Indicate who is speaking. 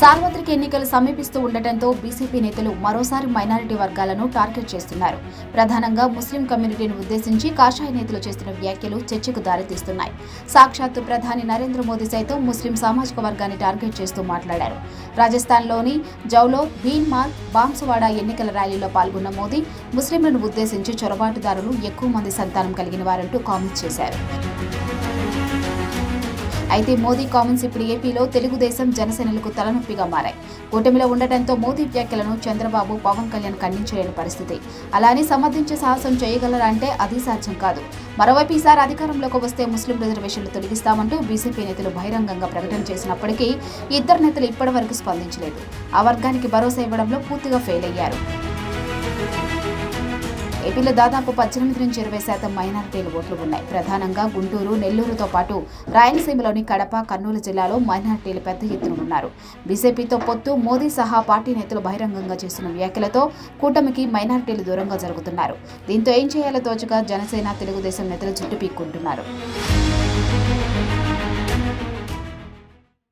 Speaker 1: సార్వత్రిక ఎన్నికలు సమీపిస్తూ ఉండటంతో బీసీపీ నేతలు మరోసారి మైనారిటీ వర్గాలను టార్గెట్ చేస్తున్నారు. ప్రధానంగా ముస్లిం కమ్యూనిటీని ఉద్దేశించి కాషాయ నేతలు చేస్తున్న వ్యాఖ్యలు చర్చకు దారితీస్తున్నాయి. సాక్షాత్తు ప్రధాని నరేంద్ర మోదీ సైతం ముస్లిం సామాజిక వర్గాన్ని టార్గెట్ చేస్తూ మాట్లాడారు. రాజస్థాన్లోని జౌలో భీన్మాల్ బాన్సువాడా ఎన్నికల ర్యాలీలో పాల్గొన్న మోదీ ముస్లింలను ఉద్దేశించి చొరబాటుదారులు ఎక్కువ మంది సంతానం కలిగిన వారంటూ కామెంట్స్ చేశారు. అయితే మోదీ కామెంట్స్ ఇప్పుడు ఏపీలో తెలుగుదేశం జనసేనలకు తలనొప్పిగా మారాయి. కూటమిలో ఉండటంతో మోదీ వ్యాఖ్యలను చంద్రబాబు పవన్ కళ్యాణ్ ఖండించలేని పరిస్థితి. అలానే సమర్థించే సాహసం చేయగలరా అంటే అది సాధ్యం కాదు. మరోవైపు ఈసారి అధికారంలోకి వస్తే ముస్లిం రిజర్వేషన్లు తొలగిస్తామంటూ బీసీపీ నేతలు బహిరంగంగా ప్రకటన చేసినప్పటికీ ఇద్దరు నేతలు ఇప్పటివరకు స్పందించలేదు. ఆ వర్గానికి భరోసా ఇవ్వడంలో పూర్తిగా ఫెయిల్ అయ్యారు. ఏపీలో దాదాపు పద్దెనిమిది నుంచి ఇరవై శాతం మైనారిటీలు ఓట్లు ఉన్నాయి. ప్రధానంగా గుంటూరు నెల్లూరుతో పాటు రాయలసీమలోని కడప కర్నూలు జిల్లాలో మైనారిటీలు పెద్ద ఎత్తున ఉన్నారు. బీజేపీతో పొత్తు మోదీ సహా పార్టీ నేతలు బహిరంగంగా చేస్తున్న వ్యాఖ్యలతో కూటమికి మైనారిటీలు దూరంగా జరుగుతున్నారు. దీంతో ఏం చేయాలో తోచగా జనసేన తెలుగుదేశం నేతలు జుట్టు పీక్కుంటున్నారు.